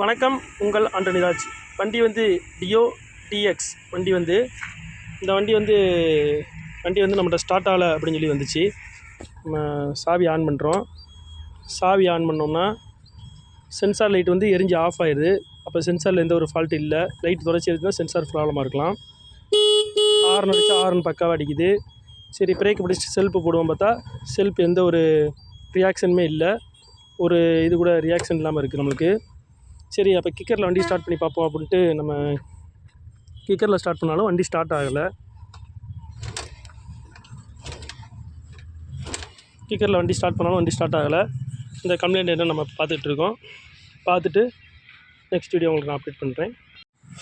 வணக்கம் உங்கள் ஆண்டனிராஜ் வண்டி வந்து டியோ டிஎக்ஸ். வண்டி வந்து இந்த வண்டி வந்து வண்டி வந்து நம்மகிட்ட ஸ்டார்ட் ஆகலை அப்படின்னு சொல்லி வந்துச்சு. நம்ம சாவி ஆன் பண்ணுறோம் சாவி ஆன் பண்ணோம்னா சென்சார் லைட் வந்து எரிஞ்சு ஆஃப் ஆயிடுது. அப்போ சென்சாரில் எந்த ஒரு ஃபால்ட் இல்லை. லைட் தொடச்சி இருந்தால் சென்சார் ப்ராப்ளமாக இருக்கலாம். ஆர்ன் அடித்தா ஆர்ன் பக்காவாக அடிக்குது. சரி பிரேக் பிடிச்சிட்டு செல்ஃபு போடுவோம் பார்த்தா செல்ஃப் எந்த ஒரு ரியாக்ஷனுமே இல்லை. ஒரு இது கூட ரியாக்ஷன் இல்லாமல் இருக்குது நம்மளுக்கு. சரி அப்போ கிக்கரில் வண்டி ஸ்டார்ட் பண்ணி பார்ப்போம் அப்படின்ட்டு நம்ம கிக்கரில் ஸ்டார்ட் பண்ணாலும் வண்டி ஸ்டார்ட் ஆகலை. கிக்கரில் வண்டி ஸ்டார்ட் பண்ணாலும் வண்டி ஸ்டார்ட் ஆகலை. இந்த கம்ப்ளைண்ட் என்ன நம்ம பார்த்துட்ருக்கோம் பார்த்துட்டு நெக்ஸ்ட் வீடியோ உங்களுக்கு நான் அப்டேட் பண்ணுறேன்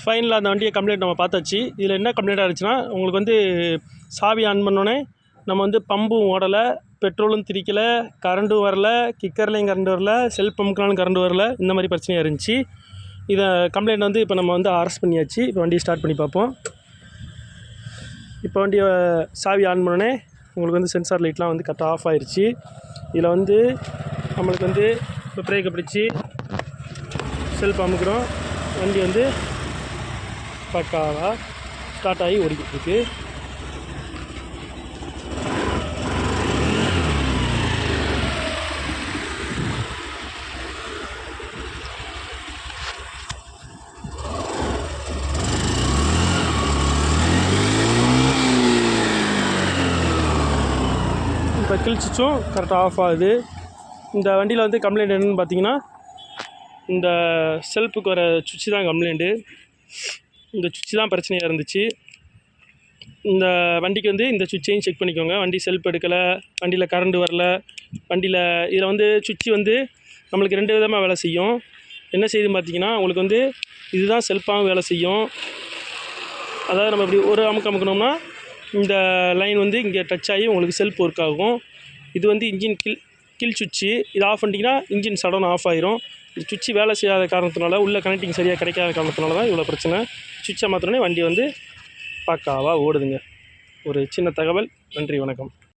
ஃபைனலாக அந்த வண்டியை கம்ப்ளைண்ட் நம்ம பார்த்தாச்சு. இதில் என்ன கம்ப்ளைண்ட் ஆகிடுச்சுன்னா உங்களுக்கு வந்து சாவி ஆன் பண்ணோன்னே நம்ம வந்து பம்பும் ஓடலை. பெட்ரோலும் திரிக்கலை கரண்ட்டும் வரல கிக்கர்லேயும் கரண்ட் வரல செல் பம்புக்குனாலும் கரண்ட் வரல இந்த மாதிரி பிரச்சனையாக இருந்துச்சு. இதை கம்ப்ளைண்ட் வந்து இப்போ நம்ம வந்து அரெஸ்ட் பண்ணியாச்சு. இப்போ வண்டியை ஸ்டார்ட் பண்ணி பார்ப்போம். இப்போ வண்டியை சாவி ஆன் பண்ணோன்னே உங்களுக்கு வந்து சென்சார் லைட்லாம் வந்து கரெக்டாக ஆஃப் ஆயிடுச்சு இதில் வந்து நம்மளுக்கு வந்து இப்போ பிரேக்கை பிடிச்சி செல்ஃப் அமுக்குறோம் வண்டி வந்து பக்காவாக ஸ்டார்ட் ஆகி ஓடிக்கிட்டு இருக்குது இப்போ கிழிச்சிச்சும் கரெக்டாக ஆஃப் ஆகுது. இந்த வண்டியில் வந்து கம்ப்ளைண்ட் என்னென்னு பார்த்தீங்கன்னா இந்த செல்ஃபுக்கு வர சுவிட்சு தான் கம்ப்ளைண்ட்டு இந்த சுவிட்சு தான் பிரச்சனையாக இருந்துச்சு. இந்த வண்டிக்கு வந்து இந்த சுவிட்சையும் செக் பண்ணிக்கோங்க. வண்டி செல்ஃப் எடுக்கலை வண்டியில் கரண்ட் வரல வண்டியில் இதில் வந்து சுவிட்சு வந்து நம்மளுக்கு ரெண்டு விதமாக வேலை செய்யும். என்ன செய்யுதுன்னு பார்த்தீங்கன்னா உங்களுக்கு வந்து இதுதான் செல்ஃபாகவும் வேலை செய்யும். அதாவது நம்ம இப்படி ஒரு அமுக்கு அமுக்கணும்னா இந்த லைன் வந்து இங்கே டச் ஆகி உங்களுக்கு செல்ஃப் ஒர்க் ஆகும். இது வந்து இன்ஜின் கில் கில் சுவிட்சு. இது ஆஃப் பண்ணிட்டீங்கன்னா இன்ஜின் சடனாக ஆஃப் ஆயிரும். இந்த சுவிட்சு வேலை செய்யாத காரணத்தினால உள்ள கனெக்டிங் சரியாக கிடைக்காத காரணத்தினால தான் இவ்வளோ பிரச்சனை. சுவிட்சை மாத்திரனே வண்டி வந்து பக்காவாக ஓடுதுங்க. ஒரு சின்ன தகவல். நன்றி வணக்கம்.